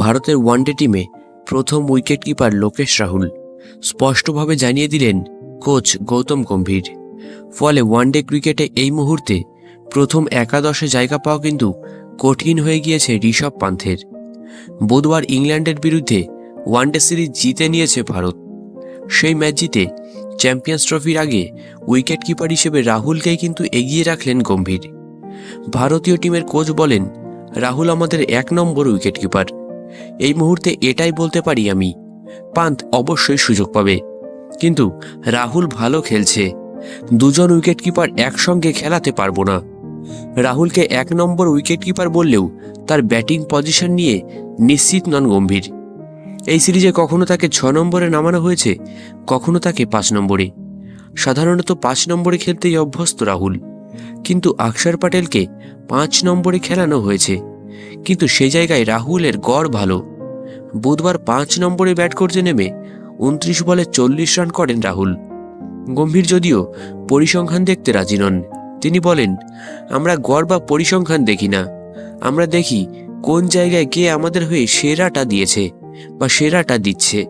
ভারতের ওয়ানডে টিমে প্রথম উইকেট কিপার লোকেশ রাহুল স্পষ্টভাবে জানিয়ে দিলেন, কোচ গৌতম গম্ভীর। ফলে ওয়ানডে ক্রিকেটে এই মুহূর্তে প্রথম একাদশে জায়গা পাওয়া কিন্তু কঠিন হয়ে গিয়েছে ঋষভ পান্থের। বুধবার ইংল্যান্ডের বিরুদ্ধে ওয়ানডে সিরিজ জিতে নিয়েছে ভারত। সেই ম্যাচ জিতে চ্যাম্পিয়ন্স ট্রফির আগে উইকেট কিপার হিসেবে রাহুলকেই কিন্তু এগিয়ে রাখলেন গম্ভীর। ভারতীয় টিমের কোচ বলেন রাহুল আমাদের এক নম্বর উইকেট কিপার এই মুহূর্তে এটাই বলতে পারি আমি পান্থ অবশ্যই সুযোগ পাবে। কিন্তু রাহুল ভালো খেলছে, দুজন উইকেট কিপার একসঙ্গে খেলাতে পারব না। রাহুলকে এক নম্বর উইকেট কিপার বললেও তার ব্যাটিং পজিশন নিয়ে নিশ্চিত নন গম্ভীর। এই সিরিজে কখনো তাকে ছ নম্বরে নামানো হয়েছে, কখনো তাকে পাঁচ নম্বরে। সাধারণত পাঁচ নম্বরে খেলতেই অভ্যস্ত রাহুল। কিন্তু আকসার প্যাটেলকে পাঁচ নম্বরে খেলানো হয়েছে। কিন্তু সে জায়গায় রাহুলের গড় ভালো। বুধবার পাঁচ নম্বরে ব্যাট করতে নেমে উনত্রিশ বলে চল্লিশ রান করেন রাহুল। গম্ভীর যদিও পরিসংখ্যান দেখতে রাজি নন। তিনি বলেন, আমরা গড় বা পরিসংখ্যান দেখি না। আমরা দেখি কোন জায়গায় কে আমাদের হয়ে সেরাটা দিয়েছে বা সেরাটা দিচ্ছে।